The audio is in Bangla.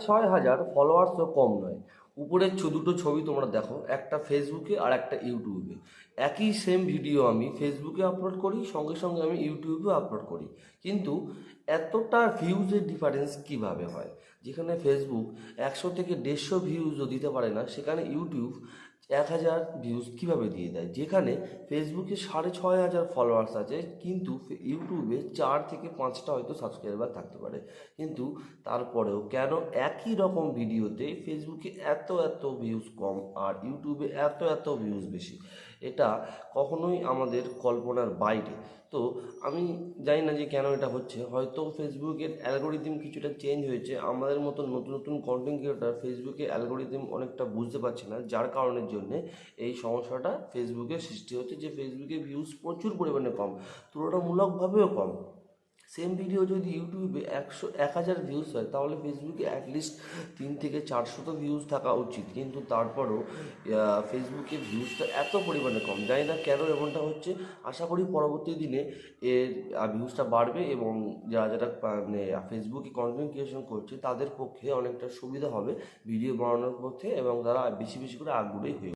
ছয় হাজার ফলোয়ার্স তো কম নয়। উপরের ছ- দুটো ছবি তোমরা দেখো, একটা ফেসবুকে আর একটা ইউটিউবে একই সেম ভিডিও আমি ফেসবুকে আপলোড করি, সঙ্গে সঙ্গে আমি ইউটিউবেও আপলোড করি। কিন্তু এতটা ভিউজের ডিফারেন্স কীভাবে হয়? যেখানে ফেসবুক একশো থেকে দেড়শো ভিউজও দিতে পারে না, সেখানে ইউটিউব এক হাজার ভিউজ কীভাবে দিয়ে দেয়? যেখানে ফেসবুকে সাড়ে ছয় হাজার ফলোয়ার্স আছে, কিন্তু ইউটিউবে চার থেকে পাঁচটা হয়তো সাবস্ক্রাইবার থাকতে পারে। কিন্তু তারপরেও কেন একই রকম ভিডিওতে ফেসবুকে এত এত ভিউজ কম আর ইউটিউবে এত এত ভিউজ বেশি? এটা কখনোই আমাদের কল্পনার বাইরে। তো আমি জানি না যে কেন এটা হচ্ছে। হয়তো ফেসবুকের অ্যালগোরিদম কিছুটা চেঞ্জ হয়েছে। আমাদের মতো নতুন নতুন কন্টেন্ট ক্রিয়েটার ফেসবুকে অ্যালগোরিদম অনেকটা বুঝতে পারছে না। যার কারণের জন্যে এই সমস্যাটা ফেসবুকে সৃষ্টি হচ্ছে। যে ফেসবুকে ভিউজ প্রচুর পরিমাণে কম তুলনামূলকভাবেও কম। সেম ভিডিও যদি ইউটিউবে একশো, এক হাজার ভিউজ হয়, তাহলে ফেসবুকে অ্যাটলিস্ট তিন থেকে চারশো তো ভিউজ থাকা উচিত। কিন্তু তারপরও ফেসবুকে ভিউজটা এত পরিমাণে কম। জানি না কেন এমনটা হচ্ছে। আশা করি পরবর্তী দিনে এর ভিউজটা বাড়বে এবং যারা যারা মানে ফেসবুকে কন্টেন্ট ক্রিয়েশন করছে, তাদের পক্ষে অনেকটা সুবিধা হবে ভিডিও বানানোর পক্ষে এবং তারা বেশি বেশি করে আগ্রহী হয়ে